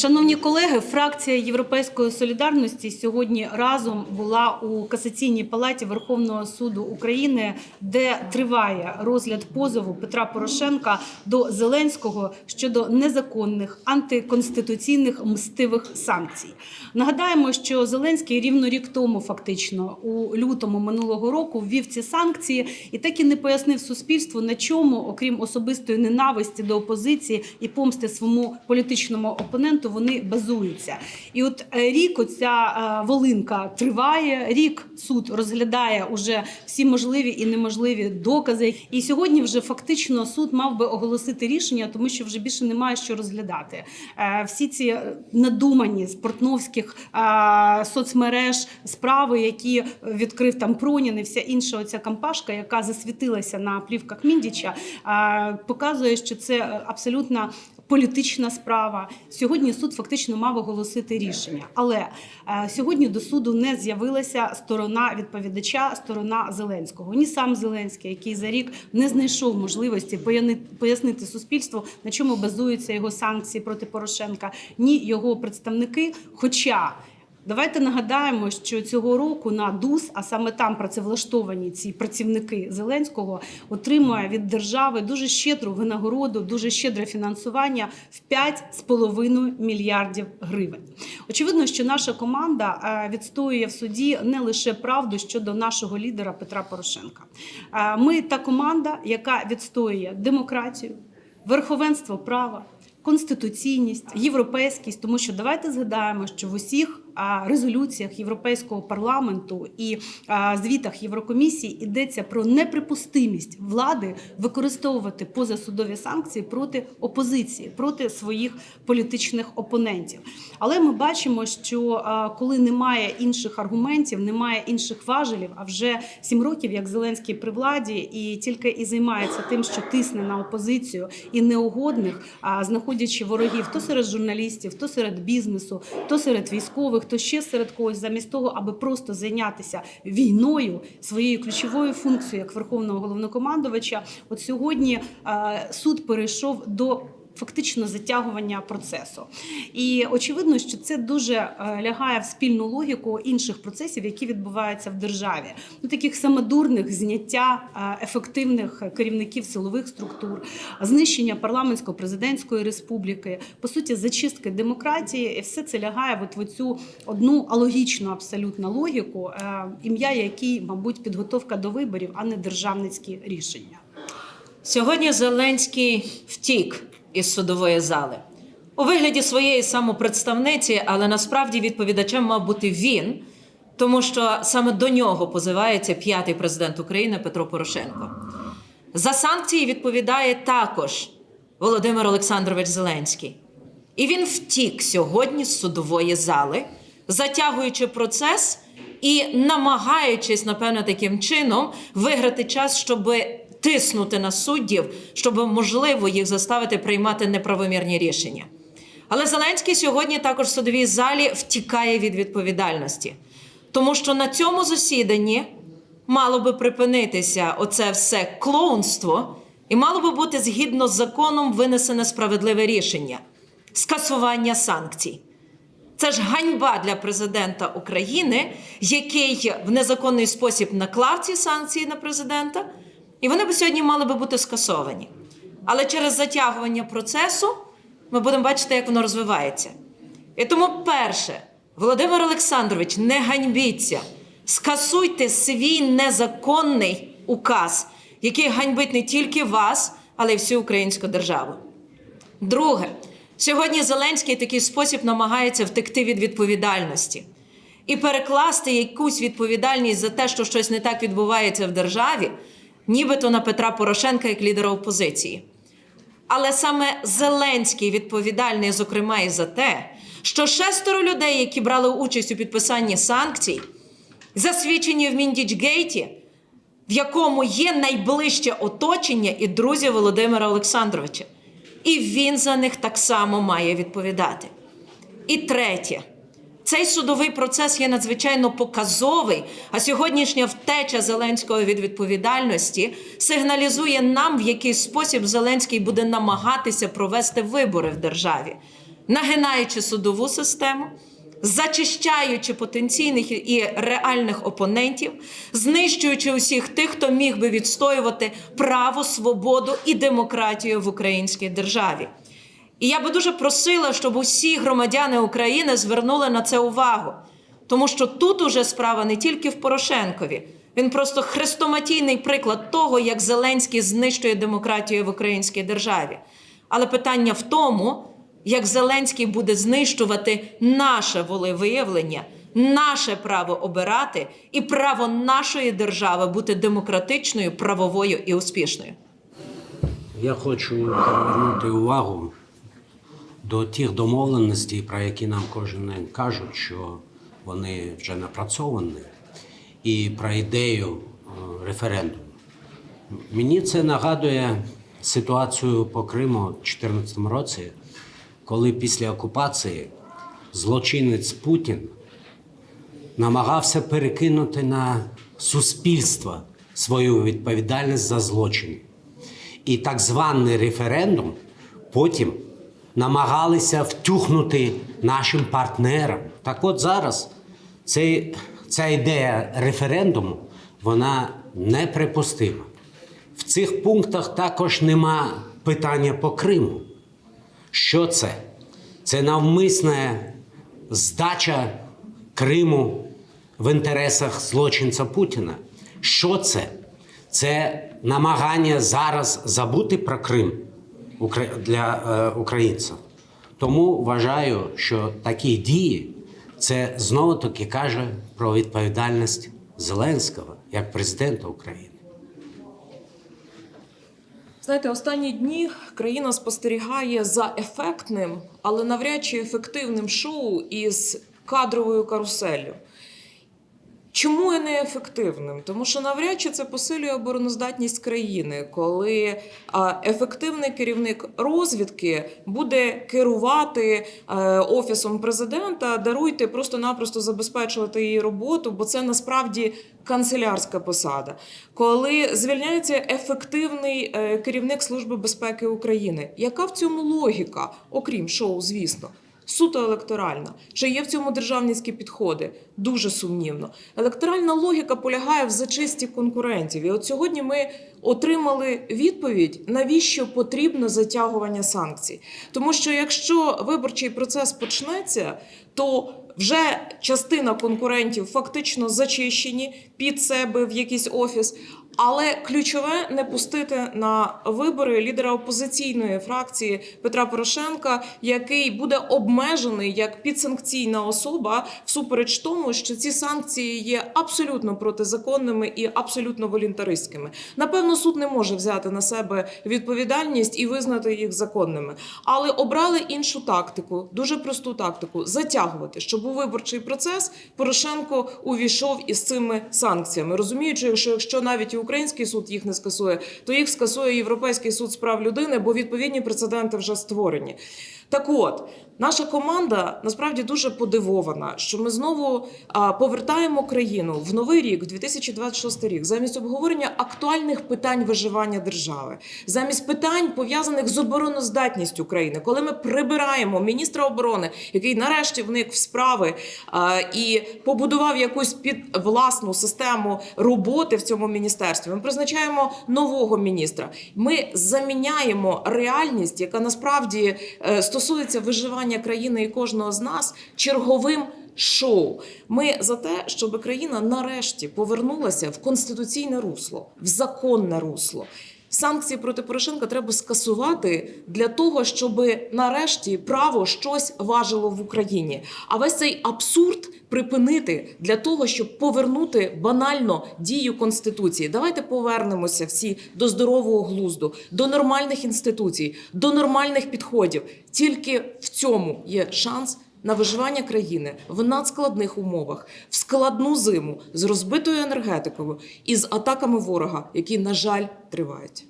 Шановні колеги, фракція Європейської солідарності сьогодні разом була у касаційній палаті Верховного суду України, де триває розгляд позову Петра Порошенка до Зеленського щодо незаконних антиконституційних мстивих санкцій. Нагадаємо, що Зеленський рівно рік тому, фактично, у лютому минулого року, ввів ці санкції і так і не пояснив суспільству, на чому, окрім особистої ненависті до опозиції і помсти своєму політичному опоненту, вони базуються. І от е, рік оця е, волинка триває. Рік суд розглядає уже всі можливі і неможливі докази. І сьогодні вже фактично суд мав би оголосити рішення, тому що вже більше немає що розглядати. Е, Всі ці надумані з портновських соцмереж справи, які відкрив там Пронін і вся інша оця кампашка, яка засвітилася на плівках Міндіча, показує, що це абсолютно політична справа. Сьогодні суд фактично мав оголосити рішення, але е, сьогодні до суду не з'явилася сторона відповідача, сторона Зеленського. Ні сам Зеленський, який за рік не знайшов можливості пояни- пояснити суспільству, на чому базуються його санкції проти Порошенка, ні його представники. Хоча Давайте нагадаємо, що цього року на ДУС, а саме там працевлаштовані ці працівники Зеленського, отримує від держави дуже щедру винагороду, дуже щедре фінансування в 5,5 мільярдів гривень. Очевидно, що наша команда е, відстоює в суді не лише правду щодо нашого лідера Петра Порошенка. Е, Ми та команда, яка відстоює демократію, верховенство права. Конституційність, європейськість, тому що давайте згадаємо, що в усіх резолюціях Європейського парламенту і звітах Єврокомісії йдеться про неприпустимість влади використовувати позасудові санкції проти опозиції, проти своїх політичних опонентів. Але ми бачимо, що коли немає інших аргументів, немає інших важелів, а вже сім років, як Зеленський при владі, і тільки і займається тим, що тисне на опозицію і неугодних, а знаходячи ворогів то серед журналістів, то серед бізнесу, то серед військових, то ще серед когось, замість того, аби просто зайнятися війною своєю ключовою функцією як верховного головнокомандувача. От сьогодні е, суд перейшов до. Фактично затягування процесу, і очевидно, що це дуже е, лягає в спільну логіку інших процесів, які відбуваються в державі. Ну таких самодурних зняття е, ефективних керівників силових структур, знищення парламентсько-президентської республіки, по суті, зачистки демократії, і все це лягає от в цю одну алогічну абсолютно логіку, е, ім'я якій, мабуть, підготовка до виборів, а не державницькі рішення. Сьогодні Зеленський втік із судової зали у вигляді своєї самопредставниці, але насправді відповідачем мав бути він, тому що саме до нього позивається п'ятий президент України Петро Порошенко. За санкції відповідає також Володимир Олександрович Зеленський. І він втік сьогодні з судової зали, затягуючи процес і намагаючись, напевно, таким чином виграти час, щоб тиснути на суддів, щоб можливо їх заставити приймати неправомірні рішення. Але Зеленський сьогодні також в судовій залі втікає від відповідальності, тому що на цьому засіданні мало би припинитися оце все клоунство, і мало би бути згідно з законом винесене справедливе рішення скасування санкцій. Це ж ганьба для президента України, який в незаконний спосіб наклав ці санкції на президента, і вони б сьогодні мали би бути скасовані. Але через затягування процесу ми будемо бачити, як воно розвивається. І тому, перше, Володимир Олександрович, не ганьбіться, скасуйте свій незаконний указ, який ганьбить не тільки вас, але й всю українську державу. Друге, сьогодні Зеленський такий спосіб намагається втекти від відповідальності і перекласти якусь відповідальність за те, що щось не так відбувається в державі, нібито на Петра Порошенка як лідера опозиції. Але саме Зеленський відповідальний, зокрема, і за те, що шестеро людей, які брали участь у підписанні санкцій, засвідчені в Міндічгейті, в якому є найближче оточення і друзі Володимира Олександровича. І він за них так само має відповідати. І третє, цей судовий процес є надзвичайно показовий, а сьогоднішня втеча Зеленського від відповідальності сигналізує нам, в який спосіб Зеленський буде намагатися провести вибори в державі. нагинаючи судову систему, зачищаючи потенційних і реальних опонентів, знищуючи усіх тих, хто міг би відстоювати право, свободу і демократію в українській державі. І я би дуже просила, щоб усі громадяни України звернули на це увагу, тому що тут уже справа не тільки в Порошенкові. Він просто хрестоматійний приклад того, як Зеленський знищує демократію в українській державі. Але питання в тому, як Зеленський буде знищувати наше волевиявлення, наше право обирати і право нашої держави бути демократичною, правовою і успішною. Я хочу привернути увагу до тих домовленостей, про які нам кожен день кажуть, що вони вже напрацьовані, і про ідею е, референдуму. Мені це нагадує ситуацію по Криму в 2014 році, коли після окупації злочинець Путін намагався перекинути на суспільство свою відповідальність за злочини. І так званий референдум потім намагалися втюхнути нашим партнерам. Так от зараз цей, ця ідея референдуму вона неприпустима. В цих пунктах також нема питання по Криму. Що це? Це навмисна здача Криму в інтересах злочинця Путіна. Що це? Це намагання зараз забути про Крим для е, українців. Тому вважаю, що такі дії це знову таки каже про відповідальність Зеленського як президента України. Знаєте, останні дні країна спостерігає за ефектним, але навряд чи ефективним шоу із кадровою каруселлю. Чому і неефективним? Тому що навряд чи це посилює обороноздатність країни, коли ефективний керівник розвідки буде керувати е, офісом президента, даруйте просто-напросто забезпечувати її роботу, бо це насправді канцелярська посада. Коли звільняється ефективний е, керівник Служби безпеки України, яка в цьому логіка, окрім шоу, звісно? Суто електоральна. Чи є в цьому державницькі підходи? Дуже сумнівно. Електоральна логіка полягає в зачисті конкурентів. І от сьогодні ми отримали відповідь, навіщо потрібно затягування санкцій. Тому що якщо виборчий процес почнеться, то вже частина конкурентів фактично зачищені під себе в якийсь офіс. Але ключове не пустити на вибори лідера опозиційної фракції Петра Порошенка, який буде обмежений як підсанкційна особа, всупереч тому, що ці санкції є абсолютно протизаконними і абсолютно волюнтаристськими. Напевно, суд не може взяти на себе відповідальність і визнати їх законними, але обрали іншу тактику, дуже просту тактику затягувати, щоб у виборчий процес Порошенко увійшов із цими санкціями, розуміючи, що якщо навіть і український суд їх не скасує, то їх скасує Європейський суд з прав людини, бо відповідні прецеденти вже створені. Так от, наша команда насправді дуже подивована, що ми знову повертаємо країну в новий рік, в 2026 рік, замість обговорення актуальних питань виживання держави, замість питань пов'язаних з обороноздатністю країни, коли ми прибираємо міністра оборони, який нарешті вник в справи і побудував якусь під власну систему роботи в цьому міністерстві. Ми призначаємо нового міністра. Ми заміняємо реальність, яка насправді е, стосується виживання країни і кожного з нас черговим. Шоу ми за те, щоб країна нарешті повернулася в конституційне русло, в законне русло. Санкції проти Порошенка треба скасувати для того, щоб нарешті право щось важило в Україні. А весь цей абсурд припинити для того, щоб повернути банально дію конституції. Давайте повернемося всі до здорового глузду, до нормальних інституцій, до нормальних підходів. Тільки в цьому є шанс. На виживання країни в надскладних умовах, в складну зиму з розбитою енергетикою і з атаками ворога, які, на жаль, тривають.